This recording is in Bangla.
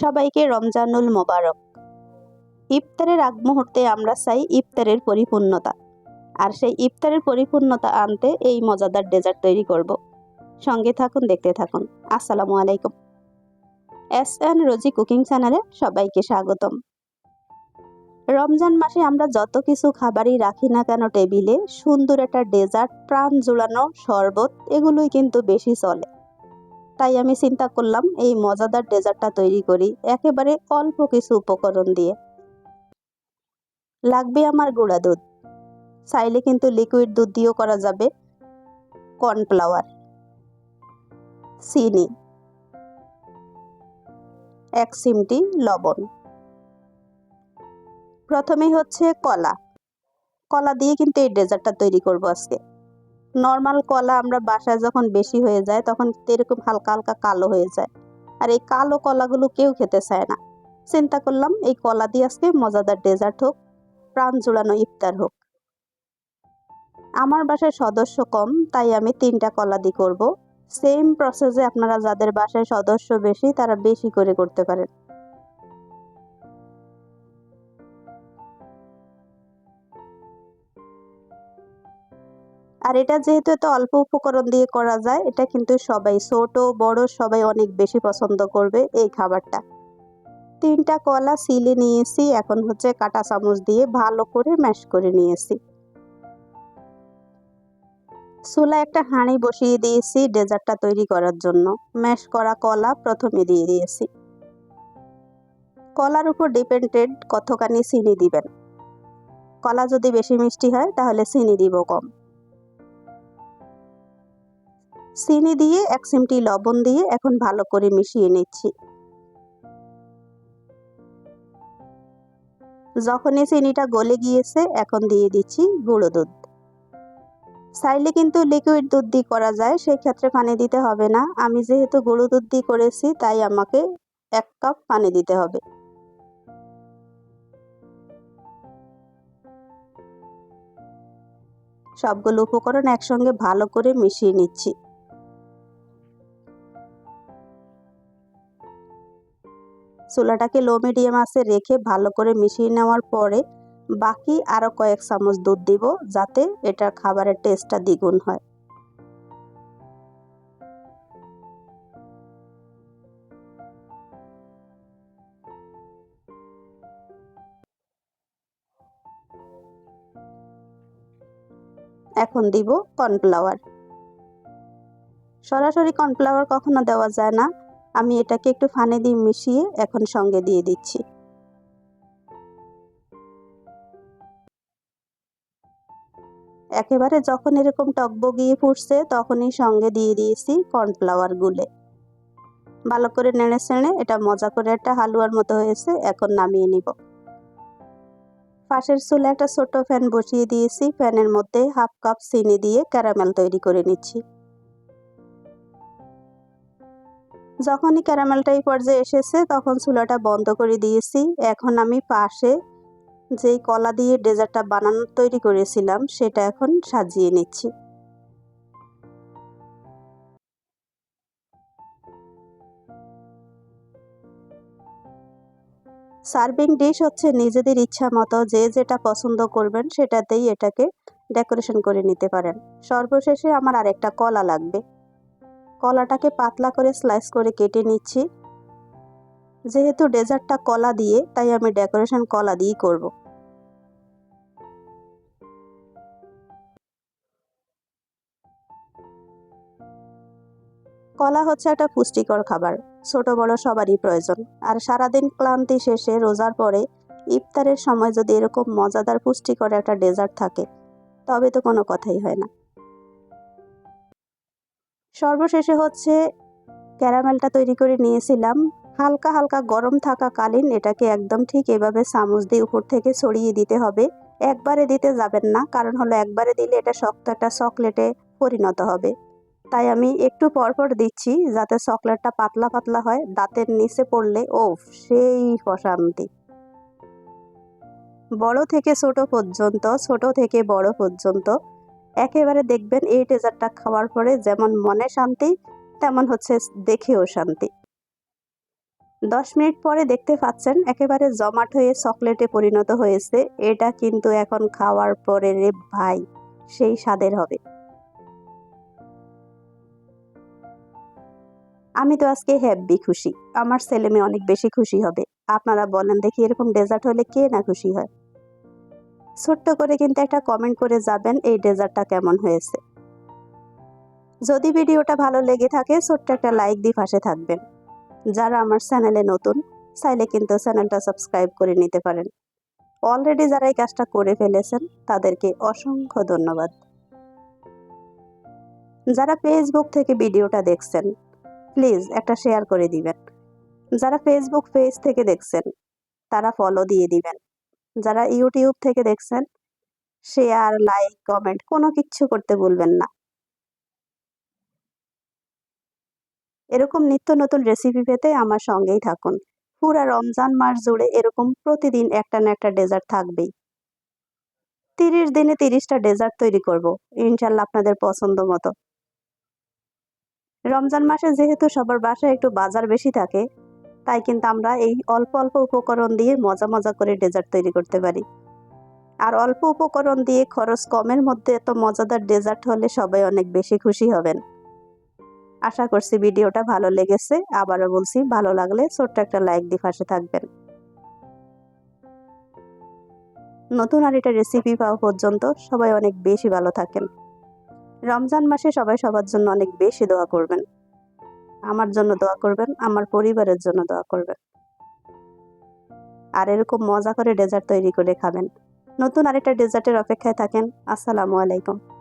সবাইকে রমজানুল মোবারক। ইফতারের আগ মুহূর্তে আমরা চাই ইফতারের পরিপূর্ণতা। আর সেই ইফতারের পরিপূর্ণতা আনতে এই মজাদার ডেজার্ট তৈরি করব। সঙ্গে থাকুন, দেখতে থাকুন। আসসালামু আলাইকুম। এস এন রোজি কুকিং চ্যানেলে সবাইকে স্বাগতম। রমজান মাসে আমরা যত কিছু খাবারই রাখি না কেন, টেবিলে সুন্দর একটা ডেজার্ট, প্রাণ জুড়ানো শরবত, এগুলোই কিন্তু বেশি চলে। তাই আমি চিন্তা করলাম এই মজাদার ডেজার্টটা তৈরি করি, একেবারে অল্প কিছু উপকরণ দিয়ে। লাগবে আমার গুঁড়া দুধ। চাইলে কিন্তু লিকুইড দুধ দিয়েও করা যাবে। কর্নফ্লাওয়ার চিনি, এক চিমটি লবণ। প্রথমে হচ্ছে কলা। কলা দিয়ে কিন্তু এই ডেজার্টটা তৈরি করব আজকে। নর্মাল কলা আমরা বাসায় যখন বেশি হয়ে যায়, তখন এরকম হালকা হালকা কালো হয়ে যায়। আর এই কালো কলাগুলো কেউ খেতে চায় না। চিন্তা করলাম, এই কলা দিয়ে আজকে মজাদার ডেজার্ট হোক, প্রাণ জোড়ানো ইফতার হোক। আমার বাসায় সদস্য কম, তাই আমি তিনটা কলা দিয়ে করব। সেম প্রসেসে আপনারা যাদের বাসায় সদস্য বেশি, তারা বেশি করে করতে পারেন। আর এটা যেহেতু এত অল্প উপকরণ দিয়ে করা যায়, এটা কিন্তু সবাই, ছোট, বড় সবাই অনেক বেশি পছন্দ করবে এই খাবারটা। তিনটা কলা সিলে নিয়েছি, এখন হচ্ছে কাটা চামচ দিয়ে ভালো করে ম্যাশ করে নিয়েছি। চুলা একটা হাঁড়ি বসিয়ে দিয়েছি ডেজার্টটা তৈরি করার জন্য। ম্যাশ করা কলা প্রথমে দিয়ে দিয়েছি। কলার উপর ডিপেন্ডেড কতখানি চিনি দিবেন। কলা যদি বেশি মিষ্টি হয়, তাহলে চিনি দিব কম। চিনি দিয়ে এক চিমটি লবণ দিয়ে এখন ভালো করে মিশিয়ে নিচ্ছি। যখনই চিনিটা গলে গিয়েছে, এখন দিয়ে দিচ্ছি গুঁড়ো দুধ। চাইলে কিন্তু লিকুইড দুধ দিয়ে করা যায় সেই ক্ষেত্রে পানি দিতে হবে না। আমি যেহেতু গুঁড়ো দুধ দিয়ে করেছি, তাই আমাকে এক কাপ পানি দিতে হবে। সবগুলো উপকরণ একসঙ্গে ভালো করে মিশিয়ে নিচ্ছি। চুলাটাকে লো মিডিয়াম আছে রেখে ভালো করে মিশিয়ে নেওয়ার পরে বাকি আরও কয়েক চামচ দুধ দিব, যাতে এটার খাবারের টেস্টটা দ্বিগুণ হয়। এখন দিব কর্নফ্লাওয়ার সরাসরি কর্নফ্লাওয়ার কখনো দেওয়া যায় না। আমি এটাকে একটু ফানে দিয়ে মিশিয়ে এখন সঙ্গে দিয়ে দিচ্ছি। একেবারে যখন এরকম টকবগিয়ে ফুটছে তখনই সঙ্গে দিয়ে দিয়েছি কর্নফ্লাওয়ার গুলে। ভালো করে নেড়ে চেড়ে এটা মজা করে একটা হালুয়ার মতো হয়েছে, এখন নামিয়ে নিব। পাশের চুলে একটা ছোট ফ্যান বসিয়ে দিয়েছি, ফ্যানের মধ্যে হাফ কাপ চিনি দিয়ে ক্যারামেল তৈরি করে নিচ্ছি। যখনই ক্যারামেলটা এই পর্যায়ে এসেছে, তখন চুলাটা বন্ধ করে দিয়েছি। এখন আমি পাশে যেই কলা দিয়ে ডেজার্টটা বানানো, তৈরি করেছিলাম, সেটা এখন সাজিয়ে নিচ্ছি। সার্ভিং ডিশ হচ্ছে নিজেদের ইচ্ছা মতো যে যেটা পছন্দ করবেন, সেটাতেই এটাকে ডেকোরেশন করে নিতে পারেন। সর্বশেষে আমার আরেকটা কলা লাগবে। কলাটাকে পাতলা করে স্লাইস করে কেটে নিচ্ছি। যেহেতু ডেজার্টটা কলা দিয়ে, তাই আমি ডেকোরেশন কলা দিয়েই করব। কলা হচ্ছে একটা পুষ্টিকর খাবার, ছোট বড় সবারই প্রয়োজন। আর সারাদিন ক্লান্তি শেষে রোজার পরে ইফতারের সময় যদি এরকম মজাদার পুষ্টিকর একটা ডেজার্ট থাকে, তবে তো কোনো কথাই হয় না। সর্বশেষে হচ্ছে ক্যারামেলটা তৈরি করে নিয়েছিলাম। হালকা হালকা গরম থাকাকালীন এটাকে একদম ঠিক এভাবে চামচ দিয়ে উপর থেকে ছড়িয়ে দিতে হবে। একবারে দিতে যাবেন না, কারণ হলো একবারে দিলে এটা শক্ত একটা চকলেটে পরিণত হবে। তাই আমি একটু পরপর দিচ্ছি যাতে চকলেটটা পাতলা পাতলা হয়, দাঁতের নিচে পড়লে ও সেই প্রশান্তি। বড় থেকে ছোট পর্যন্ত, ছোট থেকে বড় পর্যন্ত একেবারে দেখবেন এই ডেজার্টটা খাওয়ার পরে যেমন মনে শান্তি, তেমন হচ্ছে দেখেও শান্তি। দশ মিনিট পরে দেখতে পাচ্ছেন একেবারে জমাট হয়ে চকলেটে পরিণত হয়েছে। এটা কিন্তু এখন খাওয়ার পরে রে ভাই, সেই স্বাদের হবে। আমি তো আজকে হ্যাপি খুশি। আমার ছেলে মেয়ে অনেক বেশি খুশি হবে। আপনারা বলেন দেখি এরকম ডেজার্ট হলে কে না খুশি হয়? ছোট্ট করে কিন্তু একটা কমেন্ট করে যাবেন এই ডেজার্টটা কেমন হয়েছে। যদি ভিডিওটা ভালো লেগে থাকে, ছোট্ট একটা লাইক দিয়ে পাশে থাকবেন। যারা আমার চ্যানেলে নতুন, চাইলে কিন্তু চ্যানেলটা সাবস্ক্রাইব করে নিতে পারেন। অলরেডি যারা এই কাজটা করে ফেলেছেন, তাদেরকে অসংখ্য ধন্যবাদ। যারা ফেসবুক থেকে ভিডিওটা দেখছেন প্লিজ একটা শেয়ার করে দিবেন। যারা ফেসবুক পেজ থেকে দেখছেন, তারা ফলো দিয়ে দিবেন। যারা ইউটিউব থেকে দেখছেন শেয়ার লাইক কমেন্ট কোনো কিচ্ছু করতে ভুলবেন না। এরকম নিত্য নতুন রেসিপি পেতে আমার সঙ্গেই থাকুন। পুরা রমজান মাস জুড়ে এরকম প্রতিদিন একটা না একটা ডেজার্ট থাকবেই। তিরিশ দিনে তিরিশটা ডেজার্ট তৈরি করব, ইনশাল্লাহ আপনাদের পছন্দ মতো। রমজান মাসে যেহেতু সবার বাসায় একটু বাজার বেশি থাকে তাই কিন্তু আমরা এই অল্প অল্প উপকরণ দিয়ে মজা মজা করে ডেজার্ট তৈরি করতে পারি। আর অল্প উপকরণ দিয়ে খরচ কমের মধ্যে এত মজাদার ডেজার্ট হলে সবাই অনেক বেশি খুশি হবেন। আশা করছি ভিডিওটা ভালো লেগেছে। আবারও বলছি, ভালো লাগলে ছোট্ট একটা লাইক দিয়ে পাশে থাকবেন। নতুন আর এটা রেসিপি পাওয়া পর্যন্ত সবাই অনেক বেশি ভালো থাকেন। রমজান মাসে সবাই সবার জন্য অনেক বেশি দোয়া করবেন। আমার জন্য দোয়া করবেন আমার পরিবারের জন্য দোয়া করবেন। আর এরকম মজা করে ডেজার্ট তৈরি করে খাবেন। নতুন আরেকটা ডেজার্টের অপেক্ষায় থাকেন। আসসালামু আলাইকুম।